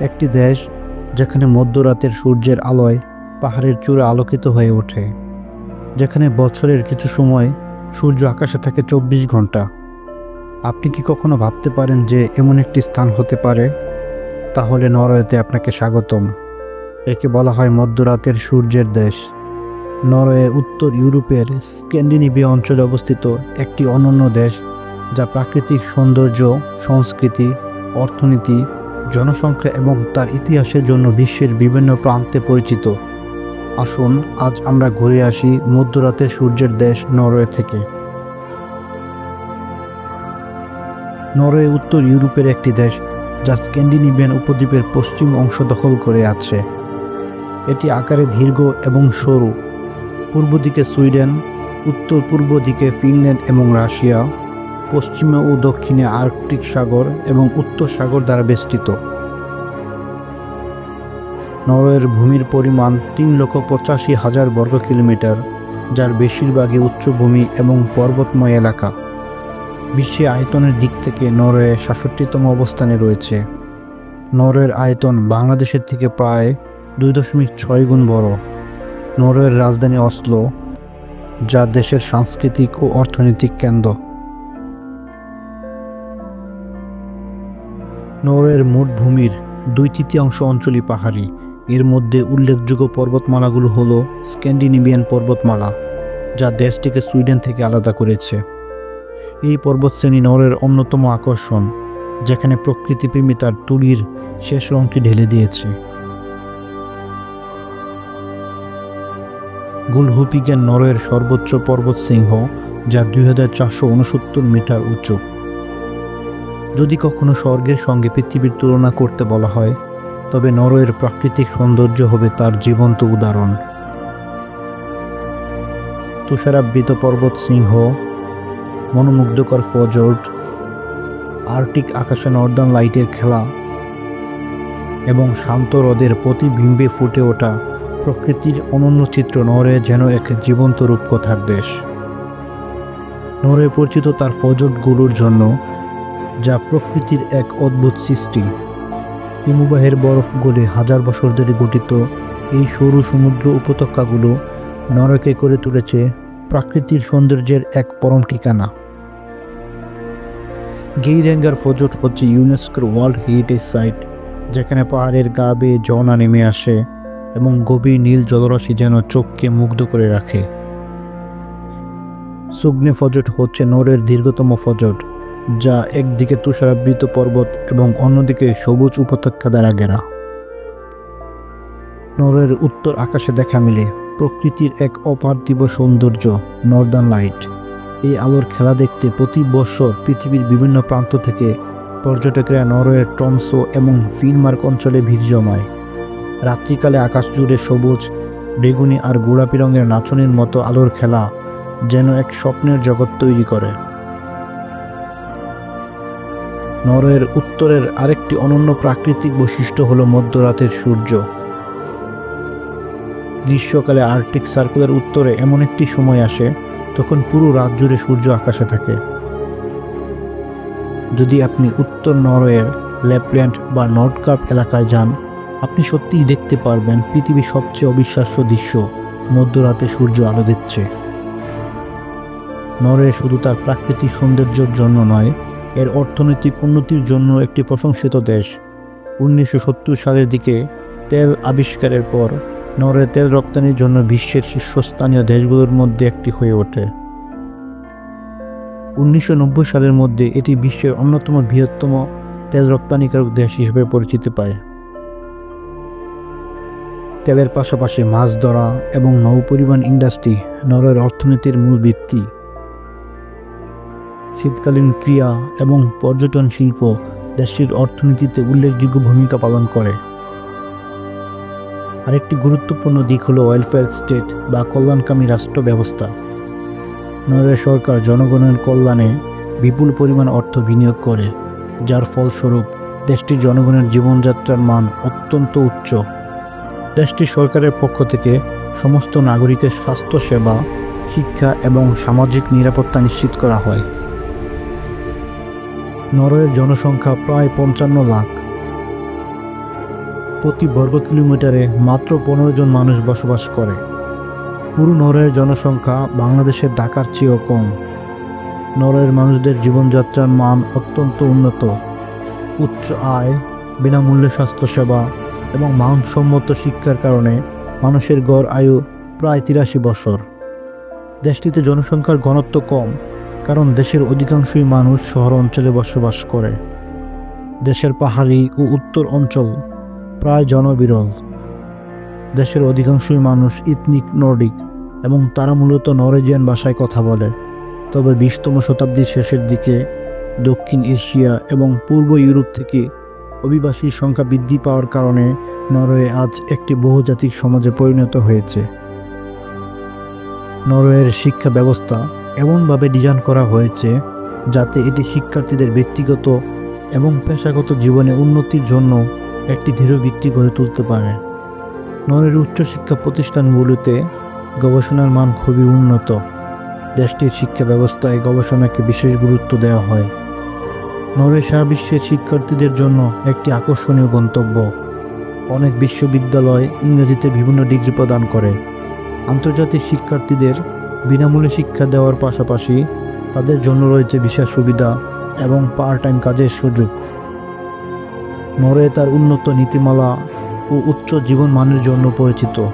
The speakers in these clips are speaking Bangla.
একটি দেশ যেখানে মধ্যরাতের সূর্যের আলোয় পাহাড়ের চূড়া আলোকিত হয়ে ওঠে, যেখানে বছরের কিছু সময় সূর্য আকাশে থাকে চব্বিশ ঘণ্টা। আপনি কি কখনো ভাবতে পারেন যে এমন একটি স্থান হতে পারে? তাহলে নরওয়েতে আপনাকে স্বাগতম। একে বলা হয় মধ্যরাতের সূর্যের দেশ। নরওয়ে উত্তর ইউরোপের স্ক্যান্ডিনেভিয়া অঞ্চলে অবস্থিত একটি অনন্য দেশ যা প্রাকৃতিক সৌন্দর্য, সংস্কৃতি, অর্থনীতি জনসংখ্যা এবং তার ইতিহাসের জন্য বিশ্বের বিভিন্ন প্রান্তে পরিচিত। আসুন, আজ আমরা ঘুরে আসি মধ্যরাতের সূর্যের দেশ নরওয়ে থেকে। নরওয়ে উত্তর ইউরোপের একটি দেশ, যা স্ক্যান্ডিনেভিয়ান উপদ্বীপের পশ্চিম অংশ দখল করে আছে। এটি আকারে দীর্ঘ এবং সরু। পূর্ব দিকে সুইডেন উত্তর পূর্ব দিকে ফিনল্যান্ড এবং রাশিয়া। পশ্চিমে ও দক্ষিণে আর্কটিক সাগর এবং উত্তর সাগর দ্বারা বেষ্টিত। নরওয়ের ভূমির পরিমাণ তিন লক্ষ পঁচাশি হাজার বর্গ কিলোমিটার, যার বেশিরভাগই উচ্চভূমি এবং পর্বতময় এলাকা। বিশ্বে আয়তনের দিক থেকে নরওয়ে সাতষট্টিতম অবস্থানে রয়েছে। নরওয়ের আয়তন বাংলাদেশের থেকে প্রায় দুই দশমিক ছয় গুণ বড়। নরওয়ের রাজধানী অসলো, যা দেশের সাংস্কৃতিক ও অর্থনৈতিক কেন্দ্র। নরওয়ের মোট ভূমির দুই তৃতীয়াংশ অঞ্চলই পাহাড়ি। এর মধ্যে উল্লেখযোগ্য পর্বতমালাগুলো হল স্ক্যান্ডিনেভিয়ান পর্বতমালা, যা দেশটিকে সুইডেন থেকে আলাদা করেছে। এই পর্বতশ্রেণী নরওয়ের অন্যতম আকর্ষণ, যেখানে প্রকৃতিপ্রেমী তার তুলির শেষ রংটি ঢেলে দিয়েছে। গুলহুপিগেন নরওয়ের সর্বোচ্চ পর্বতশৃঙ্গ, যা দুই হাজার চারশো উনসত্তর মিটার উঁচু। যদি কখনো স্বর্গের সঙ্গে পৃথিবীর তুলনা করতে বলা হয়, তবে নরওয়ের প্রাকৃতিক সৌন্দর্য হবে তার জীবন্ত উদাহরণ। তুষারাবৃত পর্বত সিংহ, মনোমুগ্ধকর ফজর্ট আর্টিক আকাশে নর্দার্ন লাইটের খেলা, এবং শান্ত হ্রদের প্রতিবিম্বে ফুটে ওঠা প্রকৃতির অনন্য চিত্র নরওয়ে যেন এক জীবন্ত রূপকথার দেশ। নরওয়ে পরিচিত তার ফজটগুলোর জন্য যা প্রকৃতির এক অদ্ভুত সৃষ্টি। হিমবাহের বরফ গলে হাজার বছর ধরে গঠিত এই সরু সমুদ্র উপত্যকাগুলো নরকে করে তুলেছে প্রাকৃতিক সৌন্দর্যের এক পরম ঠিকানা। গেইরেঙ্গার ফজট হচ্ছে ইউনেস্কোর ওয়ার্ল্ড হেরিটেজ সাইট, যেখানে পাহাড়ের গা বেয়ে ঝর্ণা নেমে আসে এবং গভীর নীল জলরাশি যেন চোখকে মুগ্ধ করে রাখে। সুগ্নে ফজট হচ্ছে নরের দীর্ঘতম ফজট। যা একদিকে তুষারাবৃত পর্বত এবং অন্যদিকে সবুজ উপত্যকা দ্বারা ঘেরা। নরের উত্তর আকাশে দেখা মিলে প্রকৃতির এক অপার্থিব সৌন্দর্য নর্দার্ন লাইট এই আলোর খেলা দেখতে প্রতি বছর পৃথিবীর বিভিন্ন প্রান্ত থেকে পর্যটকেরা নরওয়ের টমসো এবং ফিনমার্ক অঞ্চলে ভিড় জমায়। রাত্রিকালে আকাশ জুড়ে সবুজ, বেগুনি আর গোলাপি রঙের নাচনের মতো আলোর খেলা যেন এক স্বপ্নের জগৎ তৈরি করে। নরওয়ের উত্তরের আরেকটি অনন্য প্রাকৃতিক বৈশিষ্ট্য হলো মধ্যরাতের সূর্য। গ্রীষ্মকালে আর্কটিক সার্কেলের উত্তরে এমন একটি সময় আসে, তখন পুরো রাত জুড়ে সূর্য আকাশে থাকে। যদি আপনি উত্তর নরওয়ের ল্যাপল্যান্ড বা নর্থকার্প এলাকায় যান, আপনি সত্যিই দেখতে পারবেন পৃথিবীর সবচেয়ে অবিশ্বাস্য দৃশ্য, মধ্যরাতে সূর্য আলো দিচ্ছে। নরওয়ে শুধু তার প্রাকৃতিক সৌন্দর্যের জন্য নয় এর অর্থনৈতিক উন্নতির জন্য একটি প্রশংসিত দেশ। উনিশশো সত্তর সালের দিকে তেল আবিষ্কারের পর নরওয়ে তেল রপ্তানির জন্য বিশ্বের শীর্ষস্থানীয় দেশগুলোর মধ্যে একটি হয়ে ওঠে। উনিশশো নব্বই সালের মধ্যে এটি বিশ্বের অন্যতম বৃহত্তম তেল রপ্তানিকারক দেশ হিসেবে পরিচিতি পায়। তেলের পাশাপাশি মাছ ধরা এবং নৌপরিবহন ইন্ডাস্ট্রি নরওয়ের অর্থনীতির মূল ভিত্তি। শীতকালীন ক্রিয়া এবং পর্যটন শিল্প দেশটির অর্থনীতিতে উল্লেখযোগ্য ভূমিকা পালন করে। আরেকটি গুরুত্বপূর্ণ দিক হলো ওয়েলফেয়ার স্টেট বা কল্যাণকামী রাষ্ট্র ব্যবস্থা। নরওয়ে সরকার জনগণের কল্যাণে বিপুল পরিমাণ অর্থ বিনিয়োগ করে, যার ফলস্বরূপ দেশটির জনগণের জীবনযাত্রার মান অত্যন্ত উচ্চ। দেশটির সরকারের পক্ষ থেকে সমস্ত নাগরিকের স্বাস্থ্যসেবা, শিক্ষা এবং সামাজিক নিরাপত্তা নিশ্চিত করা হয়। নরওয়ের জনসংখ্যা প্রায় পঞ্চান্ন লাখ। প্রতি বর্গ কিলোমিটারে মাত্র পনেরো জন মানুষ বসবাস করে। পুরো নরওয়ের জনসংখ্যা বাংলাদেশের ঢাকার চেয়েও কম। নরওয়ের মানুষদের জীবনযাত্রার মান অত্যন্ত উন্নত। উচ্চ আয়, বিনামূল্যে স্বাস্থ্যসেবা এবং মানসম্মত শিক্ষার কারণে মানুষের গড় আয়ু প্রায় তিরাশি বছর। দেশটিতে জনসংখ্যার ঘনত্ব কম। কারণ দেশের অধিকাংশই মানুষ শহর অঞ্চলে বসবাস করে। দেশের পাহাড়ি ও উত্তর অঞ্চল প্রায় জনবিরল। দেশের অধিকাংশই মানুষ ইথনিক নর্ডিক এবং তারা মূলত নরওয়েজিয়ান ভাষায় কথা বলে। তবে বিশতম শতাব্দীর শেষের দিকে দক্ষিণ এশিয়া এবং পূর্ব ইউরোপ থেকে অভিবাসীর সংখ্যা বৃদ্ধি পাওয়ার কারণে নরওয়ে আজ একটি বহুজাতিক সমাজে পরিণত হয়েছে। নরওয়ের শিক্ষা ব্যবস্থা এমনভাবে ডিজাইন করা হয়েছে যাতে এটি শিক্ষার্থীদের ব্যক্তিগত এবং পেশাগত জীবনে উন্নতির জন্য একটি দৃঢ় ভিত্তি গড়ে তুলতে পারে। নরের উচ্চশিক্ষা প্রতিষ্ঠানগুলোতে গবেষণার মান খুবই উন্নত। দেশটির শিক্ষা ব্যবস্থায় গবেষণাকে বিশেষ গুরুত্ব দেওয়া হয়। নরে সারা বিশ্বের শিক্ষার্থীদের জন্য একটি আকর্ষণীয় গন্তব্য। অনেক বিশ্ববিদ্যালয় ইংরেজিতে বিভিন্ন ডিগ্রি প্রদান করে। আন্তর্জাতিক শিক্ষার্থীদের বিনামূল্যে শিক্ষা দেওয়ার পাশাপাশি তাদের জন্য রয়েছে বিশেষ সুবিধা এবং পার্ট টাইম কাজের সুযোগ। নরে তার উন্নত নীতিমালা ও উচ্চ জীবন মানের জন্য পরিচিত।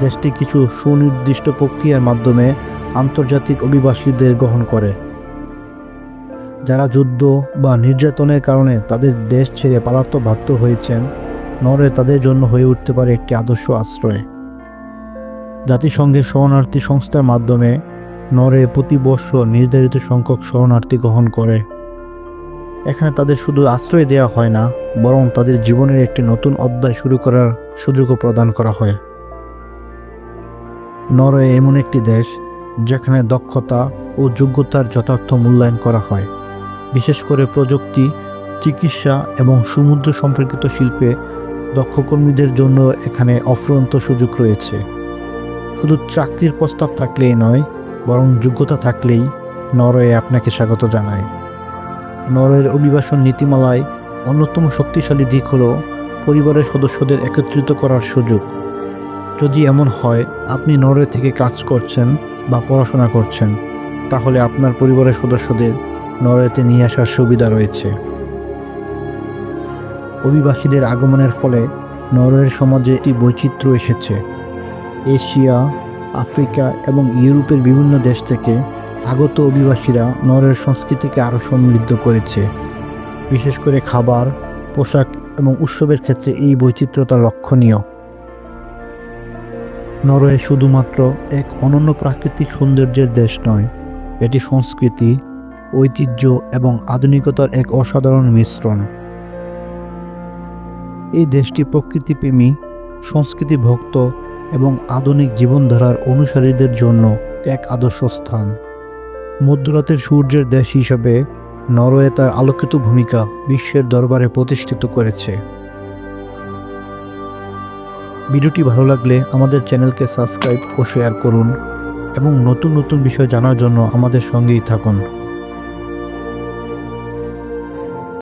দেশটি কিছু সুনির্দিষ্ট প্রক্রিয়ার মাধ্যমে আন্তর্জাতিক অভিবাসীদের গ্রহণ করে। যারা যুদ্ধ বা নির্যাতনের কারণে তাদের দেশ ছেড়ে পালাতে বাধ্য হয়েছেন, নরে তাদের জন্য হয়ে উঠতে পারে একটি আদর্শ আশ্রয়। জাতিসংঘের শরণার্থী সংস্থার মাধ্যমে নরে প্রতি বছর নির্ধারিত সংখ্যক শরণার্থী গ্রহণ করে। এখানে তাদের শুধু আশ্রয় দেওয়া হয় না, বরং তাদের জীবনের একটি নতুন অধ্যায় শুরু করার সুযোগও প্রদান করা হয়। নরওয়ে এমন একটি দেশ, যেখানে দক্ষতা ও যোগ্যতার যথার্থ মূল্যায়ন করা হয়। বিশেষ করে প্রযুক্তি, চিকিৎসা এবং সমুদ্র সম্পর্কিত শিল্পে দক্ষ কর্মীদের জন্য এখানে অফুরন্ত সুযোগ রয়েছে। শুধু চাকরির প্রস্তাব থাকলেই নয়, বরং যোগ্যতা থাকলেই নরওয়ে আপনাকে স্বাগত জানায়। নরওয়ের অভিবাসন নীতিমালায় অন্যতম শক্তিশালী দিক হল পরিবারের সদস্যদের একত্রিত করার সুযোগ। যদি এমন হয়, আপনি নরওয়ে থেকে কাজ করছেন বা পড়াশোনা করছেন, তাহলে আপনার পরিবারের সদস্যদের নরওয়েতে নিয়ে আসার সুবিধা রয়েছে। অভিবাসীদের আগমনের ফলে নরওয়ের সমাজে একটি বৈচিত্র্য এসেছে। এশিয়া, আফ্রিকা এবং ইউরোপের বিভিন্ন দেশ থেকে আগত অভিবাসীরা নরওয়ের সংস্কৃতিকে আরও সমৃদ্ধ করেছে। বিশেষ করে খাবার, পোশাক এবং উৎসবের ক্ষেত্রে এই বৈচিত্র্যতা লক্ষণীয়। নরওয়ে শুধুমাত্র এক অনন্য প্রাকৃতিক সৌন্দর্যের দেশ নয়, এটি সংস্কৃতি, ঐতিহ্য এবং আধুনিকতার এক অসাধারণ মিশ্রণ। এই দেশটি প্রকৃতিপ্রেমী সংস্কৃতি ভক্ত এবং আধুনিক জীবনধারার অনুসারীদের জন্য এক আদর্শ স্থান। মধ্যরাতের সূর্যের দেশ হিসাবে নরওয়ে তার আলোকিত ভূমিকা বিশ্বের দরবারে প্রতিষ্ঠিত করেছে। ভিডিওটি ভালো লাগলে আমাদের চ্যানেলকে সাবস্ক্রাইব ও শেয়ার করুন এবং নতুন নতুন বিষয় জানার জন্য আমাদের সঙ্গেই থাকুন।